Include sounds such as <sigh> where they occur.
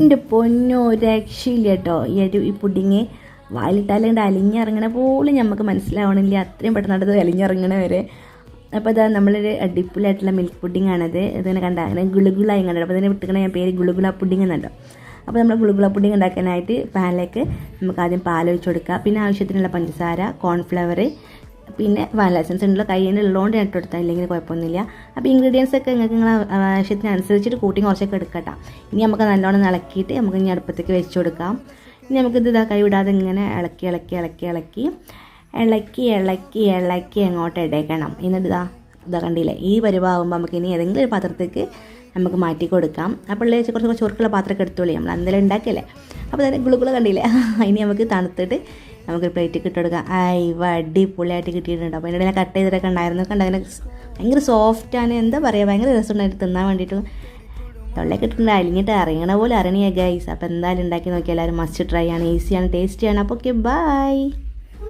എന്റെ പൊന്നോ രക്ഷയില്ല കേട്ടോ ഈ ഒരു ഈ പുഡിങ്. വായിലിട്ടാലുണ്ട് അലിഞ്ഞിറങ്ങണ പോലും നമുക്ക് മനസ്സിലാവണില്ല. അത്രയും പെട്ടെന്ന് അടുത്ത് അലിഞ്ഞിറങ്ങണ വരെ. അപ്പോൾ അതാ നമ്മളൊരു അടിപൊളിയായിട്ടുള്ള മിൽക്ക് പുഡിംഗ് ആണത്. ഇതിനെ കണ്ട അങ്ങനെ ഗുളുഗുളായി കണ്ടത് അപ്പോൾ ഇതിനെ വിട്ടുകണ ഞാൻ പേര് ഗുളുഗുള പുഡിംഗ് എന്നുണ്ടോ അപ്പോൾ നമ്മൾ ഗുളുഗുള പുഡിംഗ് ഉണ്ടാക്കാനായിട്ട് പാനിലേക്ക് നമുക്ക് ആദ്യം പാൽ ഒഴിച്ച് കൊടുക്കുക പിന്നെ ആവശ്യത്തിനുള്ള പഞ്ചസാര കോൺഫ്ലവർ പിന്നെ വാൻ ലൈസൻസ് ഉള്ള കയ്യിൽ ഉള്ളതുകൊണ്ട് ഞാൻ ഇട്ട് കൊടുത്താൽ ഇല്ലെങ്കിൽ കുഴപ്പമൊന്നുമില്ല. അപ്പോൾ ഇൻഗ്രീഡിയൻസ് ഒക്കെ നിങ്ങൾക്ക് നിങ്ങളെ ആവശ്യത്തിനനുസരിച്ചിട്ട് കൂട്ടി കുറച്ചൊക്കെ എടുക്കട്ടോ. ഇനി നമുക്ക് നല്ലോണം ഇളക്കിയിട്ട് നമുക്ക് ഇനി അടുപ്പത്തേക്ക് വെച്ച് കൊടുക്കാം. ഇനി നമുക്കിത് ഇതാ കൈ വിടാതെ ഇങ്ങനെ ഇളക്കി ഇളക്കി ഇളക്കി ഇളക്കി ഇളക്കി ഇളക്കി ഇളക്കി അങ്ങോട്ട് ഇടയ്ക്കണം എന്നിട്ട് ഇതാ ഇതാ കണ്ടില്ലേ? ഈ പരിവാകുമ്പോൾ നമുക്ക് ഇനി ഏതെങ്കിലും ഒരു പാത്രത്തേക്ക് നമുക്ക് മാറ്റി കൊടുക്കാം. അപ്പോൾ കുറച്ച് കുറച്ച് ചൊറുക്കുള്ള പാത്രമൊക്കെ എടുത്തോളി. നമ്മൾ എന്തെങ്കിലും ഉണ്ടാക്കിയല്ലേ? അപ്പോൾ തന്നെ ഗുളുകുള കണ്ടില്ലേ? <laughs> ഇനി നമുക്ക് തണുത്തിട്ട് നമുക്ക് പ്ലേറ്റ് കിട്ടിയെടുക്കാം ഐ അടിപൊളിയായിട്ട് കിട്ടിയിട്ടുണ്ട്. അപ്പോൾ അതിന്റെ കട്ട് ചെയ്തിട്ടൊക്കെ ഉണ്ടായിരുന്നു. കണ്ട അങ്ങനെ ഭയങ്കര സോഫ്റ്റാണ് എന്താ പറയുക ഭയങ്കര രസമുണ്ടായിട്ട് തിന്നാൻ വേണ്ടിയിട്ട്. തൊള്ളയൊക്കെ ഇട്ടിട്ടുണ്ട് അലിഞ്ഞിട്ട് അറിയണ പോലെ അറിയണേ ഗൈസ് അപ്പോൾ എന്തായാലും ഉണ്ടാക്കി നോക്കിയാൽ എല്ലാവരും. മസ്റ്റ് ട്രൈ ആണ്. ഈസിയാണ് ടേസ്റ്റിയാണ് അപ്പോൾ ഓക്കെ ബൈ